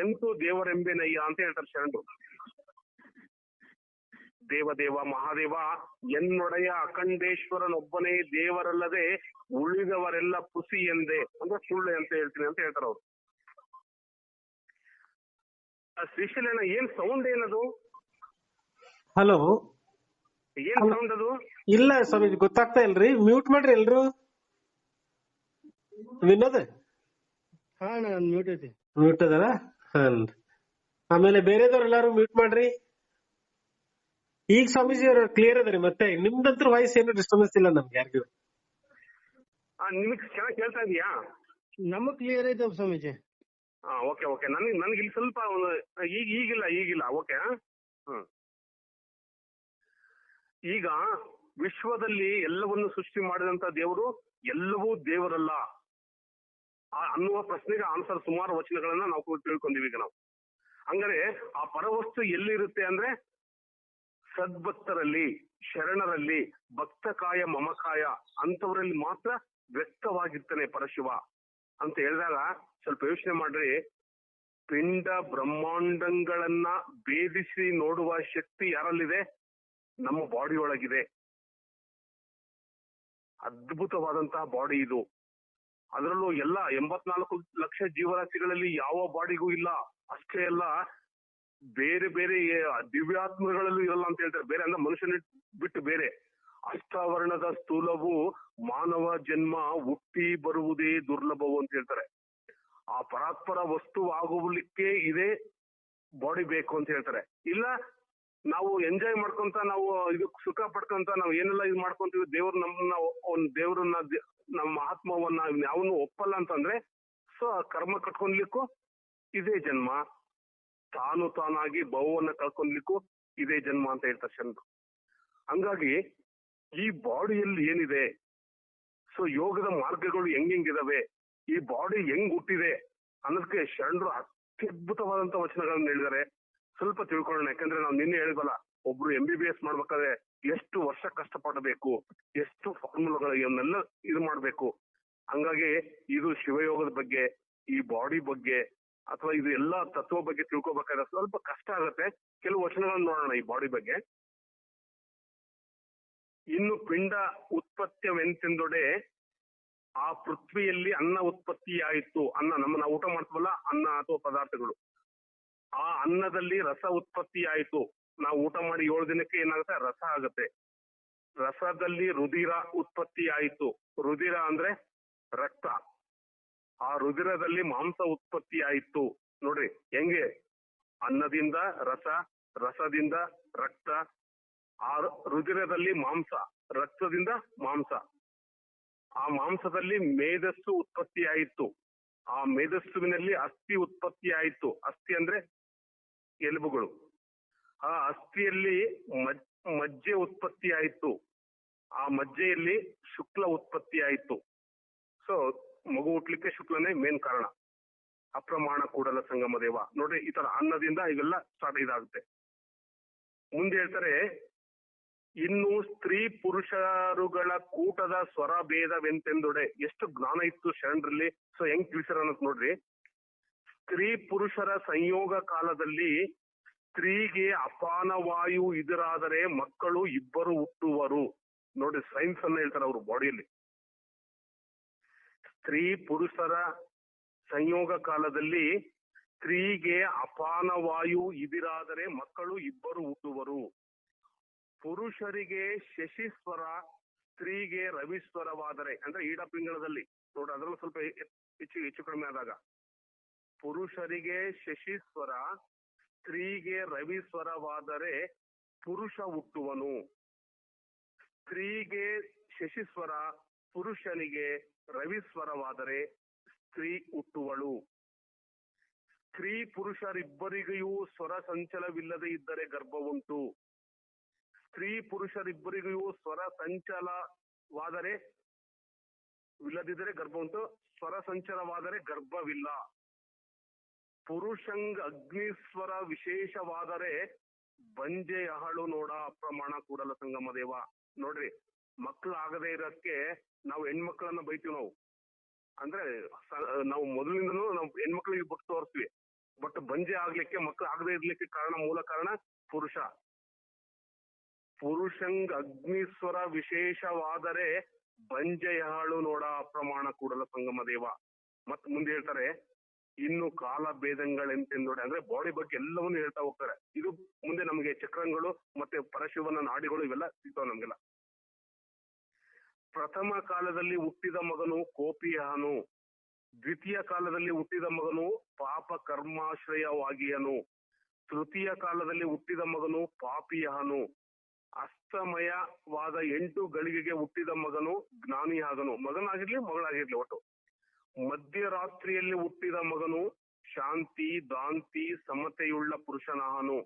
ಎಂತು ದೇವರೆಂಬೆನಯ್ಯ ಅಂತ ಹೇಳ್ತಾರೆ ಶರಣರು. ದೇವದೇವ, ಮಹಾದೇವ, ಎನ್ನೊಡೆಯ ಅಖಂಡೇಶ್ವರನೊಬ್ಬನೇ ದೇವರಲ್ಲದೆ ಉಳಿದವರೆಲ್ಲ ಪುಸಿ ಎಂದೆ, ಅಂದ್ರೆ ಸುಳ್ಳು ಅಂತ ಹೇಳ್ತೀನಿ ಅಂತ ಹೇಳ್ತಾರೆ ಅವ್ರು. ಆ ಶ್ರೀಶೈಲನ ಏನ್ ಸೌಂಡ್ ಏನದು? ಹಲೋ ಏನ್ ಸೌಂಡ್ ಅದು? ಇಲ್ಲ ಸ್ವಾಮೀಜಿ ಗೊತ್ತಾಗ್ತಾ ಇಲ್ರಿ. ಮ್ಯೂಟ್ ಮಾಡ್ರಿ ಎಲ್ರು. ವಿನೋದ್? ಹಾ ನಾನು ಮ್ಯೂಟ್ ಐತಿ. ಮ್ಯೂಟ್ ಅದಲ್ಲ ಆಮೇಲೆ ಬೇರೆದವ್ರೆಲ್ಲಾರು ಮ್ಯೂಟ್ ಮಾಡ್ರಿ. ಈಗ ಸ್ವಾಮೀಜಿ ಅವ್ರ ಕ್ಲಿಯರ್ ಅದರಿ ಮತ್ತೆ. ನಿಮ್ದಂತ್ರ ವಾಯ್ಸ್ ಏನು ಡಿಸ್ಟರ್ಬೆನ್ಸ್ ಇಲ್ಲ ನಮ್ಗೆ ಯಾರಿಗೂ? ಆ, ನಿಮಗ್ ಚೆನ್ನಾಗಿ ಕೇಳ್ತಾ ಇದೀಯಾ ನಮಗ್ ಕ್ಲಿಯರ್ ಐತೆ ಸ್ವಾಮೀಜಿ. ಹಾ ಓಕೆ ಓಕೆ. ನನಗೆ ನನಗೆ ಇಲ್ಲಿ ಸ್ವಲ್ಪ ಒಂದು ಈಗ ಈಗಿಲ್ಲ ಈಗಿಲ್ಲ. ಓಕೆ ಹ್ಮ್. ಈಗ ವಿಶ್ವದಲ್ಲಿ ಎಲ್ಲವನ್ನು ಸೃಷ್ಟಿ ಮಾಡಿದಂತ ದೇವರು ಎಲ್ಲವೂ ದೇವರಲ್ಲ. ಅನ್ನುವ ಪ್ರಶ್ನೆಗೆ ಆನ್ಸರ್ ಸುಮಾರು ವಚನಗಳನ್ನ ನಾವು ತಿಳ್ಕೊಂಡಿವಿ ಈಗ ನಾವು. ಹಂಗಾರೆ ಆ ಪರವಸ್ತು ಎಲ್ಲಿರುತ್ತೆ ಅಂದ್ರೆ ಸದ್ಭಕ್ತರಲ್ಲಿ, ಶರಣರಲ್ಲಿ ಭಕ್ತಕಾಯ ಮಮಕಾಯ ಅಂತವರಲ್ಲಿ ಮಾತ್ರ ವ್ಯಕ್ತವಾಗಿರ್ತಾನೆ ಪರಶಿವ. ಅಂತ ಹೇಳಿದಾಗ ಸ್ವಲ್ಪ ಯೋಚನೆ ಮಾಡ್ರಿ. ಪಿಂಡ ಬ್ರಹ್ಮಾಂಡಗಳನ್ನ ಭೇದಿಸಿ ನೋಡುವ ಶಕ್ತಿ ಯಾರಲ್ಲಿದೆ? ನಮ್ಮ ಬಾಡಿ ಒಳಗಿದೆ. ಅದ್ಭುತವಾದಂತಹ ಬಾಡಿ ಇದು. ಅದರಲ್ಲೂ ಎಲ್ಲ ಎಂಬತ್ನಾಲ್ಕು ಲಕ್ಷ ಜೀವರಾಶಿಗಳಲ್ಲಿ ಯಾವ ಬಾಡಿಗೂ ಇಲ್ಲ. ಅಷ್ಟೇ ಅಲ್ಲ, ಬೇರೆ ಬೇರೆ ದಿವ್ಯಾತ್ಮಗಳಲ್ಲೂ ಇರಲ್ಲ ಅಂತ ಹೇಳ್ತಾರೆ. ಬೇರೆ ಅಂದ್ರೆ ಮನುಷ್ಯನ ಬಿಟ್ಟು ಬೇರೆ. ಅಷ್ಟಾವರಣದ ಸ್ಥೂಲವು ಮಾನವ ಜನ್ಮ ಹುಟ್ಟಿ ಬರುವುದೇ ದುರ್ಲಭವು ಅಂತ ಹೇಳ್ತಾರೆ. ಆ ಪರಾತ್ಪರ ವಸ್ತು ಆಗುವಲಿಕ್ಕೆ ಇದೇ ಬಾಡಿ ಬೇಕು ಅಂತ ಹೇಳ್ತಾರೆ. ಇಲ್ಲ ನಾವು ಎಂಜಾಯ್ ಮಾಡ್ಕೊಂತ ನಾವು ಇದು ಸುಖ ಪಡ್ಕೊಂತ ನಾವು ಏನೆಲ್ಲ ಇದು ಮಾಡ್ಕೊಂತೀವಿ, ದೇವ್ರು ನಮ್ಮನ್ನ ಒಂದ್ ದೇವ್ರನ್ನ ನಮ್ಮ ಆತ್ಮವನ್ನ ಯಾವನು ಒಪ್ಪಲ್ಲ ಅಂತಂದ್ರೆ, ಸೊ ಕರ್ಮ ಕಟ್ಕೊಂಡ್ಲಿಕ್ಕೂ ಇದೇ ಜನ್ಮ. ತಾನು ತಾನಾಗಿ ಬಹುವನ್ನ ಕಳ್ಕೊಂಡ್ಲಿಕ್ಕೂ ಇದೇ ಜನ್ಮ ಅಂತ ಹೇಳ್ತಾರೆ ಶರಣರು. ಹಂಗಾಗಿ ಈ ಬಾಡಿಯಲ್ಲಿ ಏನಿದೆ, ಸೊ ಯೋಗದ ಮಾರ್ಗಗಳು ಹೆಂಗಿದಾವೆ ಈ ಬಾಡಿ ಹೆಂಗ್ ಹುಟ್ಟಿದೆ ಅನ್ನೋದಕ್ಕೆ ಶರಣರು ಅತ್ಯದ್ಭುತವಾದಂತ ವಚನಗಳನ್ನ ಹೇಳಿದ್ದಾರೆ. ಸ್ವಲ್ಪ ತಿಳ್ಕೊಳ್ಳೋಣ. ಯಾಕಂದ್ರೆ ನಾವು ನಿನ್ನೆ ಹೇಳಿದ್ವಲ್ಲ, ಒಬ್ರು ಎಂ ಬಿ ಬಿ ಎಸ್ ಮಾಡ್ಬೇಕಾದ್ರೆ ಎಷ್ಟು ವರ್ಷ ಕಷ್ಟಪಡಬೇಕು, ಎಷ್ಟು ಫಾರ್ಮುಲಾಗಳು ಇವನ್ನೆಲ್ಲ ಇದು ಮಾಡ್ಬೇಕು. ಹಂಗಾಗಿ ಇದು ಶಿವಯೋಗದ ಬಗ್ಗೆ, ಈ ಬಾಡಿ ಬಗ್ಗೆ, ಅಥವಾ ಇದು ಎಲ್ಲಾ ತತ್ವ ಬಗ್ಗೆ ತಿಳ್ಕೊಬೇಕಾದ್ರೆ ಸ್ವಲ್ಪ ಕಷ್ಟ ಆಗುತ್ತೆ. ಕೆಲವು ವಚನಗಳನ್ನ ನೋಡೋಣ ಈ ಬಾಡಿ ಬಗ್ಗೆ. ಇನ್ನು ಪಿಂಡ ಉತ್ಪತ್ತಿಯವೆಂತೆಂದೊಡೆ ಆ ಪೃಥ್ವಿಯಲ್ಲಿ ಅನ್ನ ಉತ್ಪತ್ತಿಯಾಯಿತು ಅನ್ನ, ನಮ್ಮ ನಾವು ಊಟ ಮಾಡ್ತೀವಲ್ಲ, ಅನ್ನ ಅಥವಾ ಪದಾರ್ಥಗಳು. ಆ ಅನ್ನದಲ್ಲಿ ರಸ ಉತ್ಪತ್ತಿ ಆಯಿತು. ನಾವು ಊಟ ಮಾಡಿ ಏಳು ದಿನಕ್ಕೆ ಏನಾಗುತ್ತೆ? ರಸ ಆಗುತ್ತೆ. ರಸದಲ್ಲಿ ರುಧಿರ ಉತ್ಪತ್ತಿಯಾಯಿತು ರುಧಿರ ಅಂದ್ರೆ ರಕ್ತ. ಆ ರುಧಿರದಲ್ಲಿ ಮಾಂಸ ಉತ್ಪತ್ತಿ ಆಯಿತು. ನೋಡ್ರಿ, ಹೆಂಗೆ? ಅನ್ನದಿಂದ ರಸ, ರಸದಿಂದ ರಕ್ತ, ಆ ರುಧಿರದಲ್ಲಿ ಮಾಂಸ, ರಕ್ತದಿಂದ ಮಾಂಸ. ಆ ಮಾಂಸದಲ್ಲಿ ಮೇಧಸ್ಸು ಉತ್ಪತ್ತಿಯಾಯಿತು ಆ ಮೇಧಸ್ಸುವಿನಲ್ಲಿ ಅಸ್ಥಿ ಉತ್ಪತ್ತಿಯಾಯಿತು ಅಸ್ಥಿ ಅಂದ್ರೆ ಎಲುಬುಗಳು. ಆ ಅಸ್ಥಿಯಲ್ಲಿ ಮಜ್ಜೆ ಉತ್ಪತ್ತಿ ಆಯಿತು. ಆ ಮಜ್ಜೆಯಲ್ಲಿ ಶುಕ್ಲ ಉತ್ಪತ್ತಿ ಆಯಿತು. ಸೊ ಮಗು ಹುಟ್ಲಿಕ್ಕೆ ಶುಕ್ಲನೇ ಮೇನ್ ಕಾರಣ. ಅಪ್ರಮಾಣ ಕೂಡಲ ಸಂಗಮ ದೇವ. ನೋಡ್ರಿ, ಈ ತರ ಅನ್ನದಿಂದ ಇವೆಲ್ಲ ಸ್ಟಾರ್ಟ್ ಇದಾಗುತ್ತೆ. ಮುಂದೆ ಹೇಳ್ತಾರೆ, ಇನ್ನು ಸ್ತ್ರೀ ಪುರುಷರುಗಳ ಕೂಟದ ಸ್ವರ ಭೇದವೆಂತೆಂದೊಡೆ. ಎಷ್ಟು ಜ್ಞಾನ ಇತ್ತು ಶರಣರಲ್ಲಿ? ಸೊ ಹೆಂಗ್ ತಿಳಿಸ್ಯಾರ ಅನ್ನೋದ್ ನೋಡ್ರಿ. ಸ್ತ್ರೀ ಪುರುಷರ ಸಂಯೋಗ ಕಾಲದಲ್ಲಿ ಸ್ತ್ರೀಗೆ ಅಪಾನ ವಾಯು ಇದರಾದರೆ ಮಕ್ಕಳು ಇಬ್ಬರು ಹುಟ್ಟುವರು. ನೋಡಿ ಸೈನ್ಸ್ ಅನ್ನ ಹೇಳ್ತಾರೆ ಅವರು ಬಾಡಿಯಲ್ಲಿ. ಸ್ತ್ರೀ ಪುರುಷರ ಸಂಯೋಗ ಕಾಲದಲ್ಲಿ ಸ್ತ್ರೀಗೆ ಅಪಾನ ವಾಯು ಇದಿರಾದರೆ ಮಕ್ಕಳು ಇಬ್ಬರು ಹುಟ್ಟುವರು. ಪುರುಷರಿಗೆ ಶಶಿಸ್ವರ, ಸ್ತ್ರೀಗೆ ರವಿಸ್ವರವಾದರೆ, ಅಂದ್ರೆ ಈಡ ಪಿಂಗಳದಲ್ಲಿ, ನೋಡಿ ಅದರಲ್ಲೂ ಸ್ವಲ್ಪ ಹೆಚ್ಚು ಹೆಚ್ಚು ಕಡಿಮೆ ಆದಾಗ. ಪುರುಷರಿಗೆ ಶಶಿಸ್ವರ ಸ್ತ್ರೀಗೆ ರವಿಸ್ವರವಾದರೆ ಪುರುಷ ಹುಟ್ಟುವನು. ಸ್ತ್ರೀಗೆ ಶಶಿಸ್ವರ ಪುರುಷನಿಗೆ ರವಿಸ್ವರವಾದರೆ ಸ್ತ್ರೀ ಹುಟ್ಟುವಳು. ಸ್ತ್ರೀ ಪುರುಷರಿಬ್ಬರಿಗೂ ಸ್ವರ ಸಂಚಲವಿಲ್ಲದೆ ಇದ್ದರೆ ಗರ್ಭವುಂಟು. ಸ್ತ್ರೀ ಪುರುಷರಿಬ್ಬರಿಗೂ ಸ್ವರ ಸಂಚಲವಾದರೆ ಇಲ್ಲದಿದ್ದರೆ ಗರ್ಭ ಉಂಟು ಸ್ವರ ಸಂಚಲವಾದರೆ ಗರ್ಭವಿಲ್ಲ. ಪುರುಷಂಗ್ ಅಗ್ನಿಸ್ವರ ವಿಶೇಷವಾದರೆ ಬಂಜೆ ಅಹಳು ನೋಡ ಅಪ್ರಮಾಣ ಕೂಡಲ ಸಂಗಮ ದೇವ. ನೋಡ್ರಿ ಮಕ್ಳು ಆಗದೆ ಇರೋಕ್ಕೆ ನಾವು ಹೆಣ್ಮಕ್ಳನ್ನ ಬೈತೀವಿ ನಾವು. ಅಂದ್ರೆ ನಾವು ಮೊದಲಿಂದನೂ ನಾವು ಹೆಣ್ಮಕ್ಳಿಗೆ ಬಿಟ್ಟು ತೋರಿಸ್ತೀವಿ. ಬಟ್ ಬಂಜೆ ಆಗ್ಲಿಕ್ಕೆ, ಮಕ್ಳು ಆಗದೆ ಇರ್ಲಿಕ್ಕೆ ಕಾರಣ, ಮೂಲ ಕಾರಣ ಪುರುಷ. ಪುರುಷಂಗ್ ಅಗ್ನಿಸ್ವರ ವಿಶೇಷವಾದರೆ ಬಂಜೆಯಾಳು ನೋಡ ಅಪ್ರಮಾಣ ಕೂಡಲ ಸಂಗಮ ದೇವ. ಮತ್ ಮುಂದೆ ಹೇಳ್ತಾರೆ ಇನ್ನು ಕಾಲ ಭೇದಗಳೆಂತೆಂದೋಡೆ ಅಂದ್ರೆ ಬಾಡಿ ಬಗ್ಗೆ ಎಲ್ಲವನ್ನೂ ಹೇಳ್ತಾ ಹೋಗ್ತಾರೆ. ಇದು ಮುಂದೆ ನಮಗೆ ಚಕ್ರಂಗಳು ಮತ್ತೆ ಪರಶಿವನ ನಾಡಿಗಳು ಇವೆಲ್ಲ ಸಿಗ್ತಾವ ನಮ್ಗೆಲ್ಲ. ಪ್ರಥಮ ಕಾಲದಲ್ಲಿ ಹುಟ್ಟಿದ ಮಗನು ಕೋಪಿಯಾನು ದ್ವಿತೀಯ ಕಾಲದಲ್ಲಿ ಹುಟ್ಟಿದ ಮಗನು ಪಾಪ ಕರ್ಮಾಶ್ರಯವಾಗಿಯನು. ತೃತೀಯ ಕಾಲದಲ್ಲಿ ಹುಟ್ಟಿದ ಮಗನು ಪಾಪಿಯಹನು. ಅಸ್ತಮಯವಾದ ಎಂಟು ಗಳಿಗೆಗೆ ಹುಟ್ಟಿದ ಮಗನು ಜ್ಞಾನಿಯಾಗನು. ಮಗನಾಗಿರ್ಲಿ ಮಗಳಾಗಿರ್ಲಿ ಒಟ್ಟು. ಮಧ್ಯರಾತ್ರಿಯಲ್ಲಿ ಹುಟ್ಟಿದ ಮಗನು ಶಾಂತಿ, ದಾಂತಿ, ಸಮತೆಯುಳ್ಳ ಪುರುಷನಾಹನು.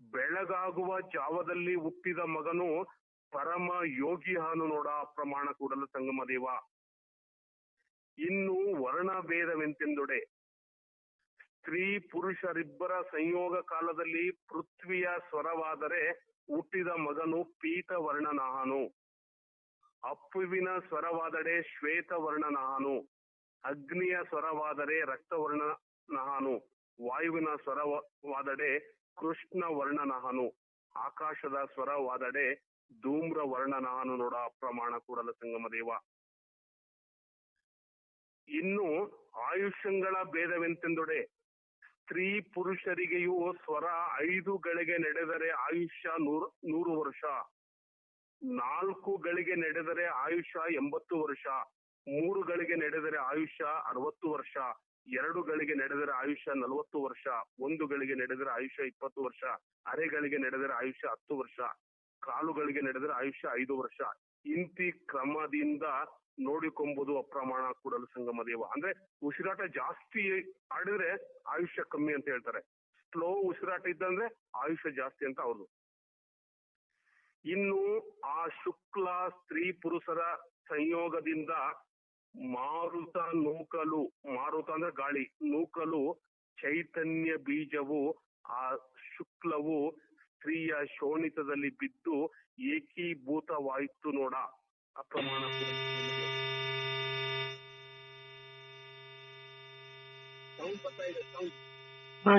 ಬೆಳಗಾಗುವ ಜಾವದಲ್ಲಿ ಹುಟ್ಟಿದ ಮಗನು ಪರಮ ಯೋಗಿಯಾನು ನೋಡ ಪ್ರಮಾಣ ಕೂಡಲ ಸಂಗಮ ದೇವ. ಇನ್ನು ವರ್ಣ ಭೇದವೆಂತೆಂದೊಡೆ ಸ್ತ್ರೀ ಪುರುಷರಿಬ್ಬರ ಸಂಯೋಗ ಕಾಲದಲ್ಲಿ ಪೃಥ್ವಿಯ ಸ್ವರವಾದರೆ ಹುಟ್ಟಿದ ಮಗನು ಪೀತ ವರ್ಣನಾಹನು ಅಪ್ಪುವಿನ ಸ್ವರವಾದಡೆ ಶ್ವೇತ ನಾನು ಅಗ್ನಿಯ ಸ್ವರವಾದರೆ ರಕ್ತವರ್ಣನಹನು ವಾಯುವಿನ ಸ್ವರವಾದಡೆ ಕೃಷ್ಣ ವರ್ಣನಹನು ಆಕಾಶದ ಸ್ವರವಾದಡೆ ಧೂಮ್ರ ವರ್ಣನಹನು ನೋಡ ಅಪ್ರಮಾಣ ಕೂಡಲ ಸಂಗಮ ದೇವ. ಇನ್ನು ಆಯುಷ್ಯಗಳ ಭೇದವೆಂತೆಂದೊಡೆ, ಸ್ತ್ರೀ ಪುರುಷರಿಗೆಯೂ ಸ್ವರ ಐದು ಗಳಿಗೆ ನಡೆದರೆ ಆಯುಷ್ಯ ನೂರು ನೂರು ವರ್ಷ. ನಾಲ್ಕು ಗಳಿಗೆ ನಡೆದರೆ ಆಯುಷ್ಯ ಎಂಬತ್ತು ವರ್ಷ ಮೂರು ಗಳಿಗೆ ನಡೆದರೆ ಆಯುಷ್ಯ ಅರವತ್ತು ವರ್ಷ ಎರಡು ಗಳಿಗೆ ನಡೆದರೆ ಆಯುಷ್ಯ ನಲವತ್ತು ವರ್ಷ ಒಂದು ಗಳಿಗೆ ನಡೆದರೆ ಆಯುಷ್ಯ ಇಪ್ಪತ್ತು ವರ್ಷ, ಅರೆಗಳಿಗೆ ನಡೆದರೆ ಆಯುಷ್ಯ ಹತ್ತು ವರ್ಷ, ಕಾಲುಗಳಿಗೆ ನಡೆದರೆ ಆಯುಷ್ಯ ಐದು ವರ್ಷ. ಇಂತಿ ಕ್ರಮದಿಂದ ನೋಡಿಕೊಂಬುದು ಅಪ್ರಮಾಣ ಕೂಡಲು ಸಂಗಮ ದೇವ. ಅಂದ್ರೆ ಉಸಿರಾಟ ಜಾಸ್ತಿ ಆಡಿದ್ರೆ ಆಯುಷ್ಯ ಕಮ್ಮಿ ಅಂತ ಹೇಳ್ತಾರೆ. ಸ್ಲೋ ಉಸಿರಾಟ ಇದ್ದಂದ್ರೆ ಆಯುಷ್ಯ ಜಾಸ್ತಿ ಅಂತ ಅವ್ರದ್ದು ಇನ್ನು ಆ ಶುಕ್ಲ ಸ್ತ್ರೀ ಪುರುಷರ ಸಂಯೋಗದಿಂದ ಮಾರುತ ನೂಕಲು, ಮಾರುತ ಅಂದ್ರೆ ಗಾಳಿ, ನೂಕಲು ಚೈತನ್ಯ ಬೀಜವು ಆ ಶುಕ್ಲವು ಸ್ತ್ರೀಯ ಶೋಣಿತದಲ್ಲಿ ಬಿದ್ದು ಏಕೀಭೂತವಾಯಿತು ನೋಡ. ಅಪ್ರಮಾಣ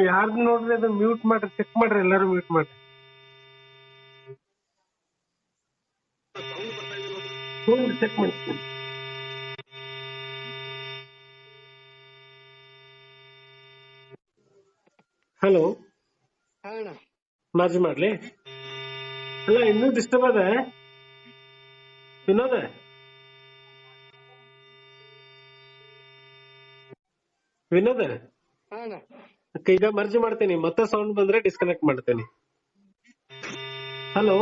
ಯಾರು ನೋಡ್ರಿ ಅದನ್ನ ಮ್ಯೂಟ್ ಮಾಡ್ರಿ ಚೆಕ್ ಮಾಡ್ರಿ, ಎಲ್ಲರೂ ಮ್ಯೂಟ್ ಮಾಡ್ರಿ. ಮಾಡಿ ಹಲೋ ಮಾಜಿ ಮಾಡ್ಲಿ ಅಲ್ಲ ಇನ್ನೂ ಡಿಸ್ಟರ್ಬ್ ಅದ ವಿನೋದ ವಿನೋದ ಈಗ ಮರ್ಜಿ ಮಾಡ್ತೇನೆ. ಮತ್ತೆ ಸೌಂಡ್ ಬಂದ್ರೆ ಡಿಸ್ಕನೆಕ್ಟ್ ಮಾಡ್ತೇನೆ. ಹಲೋ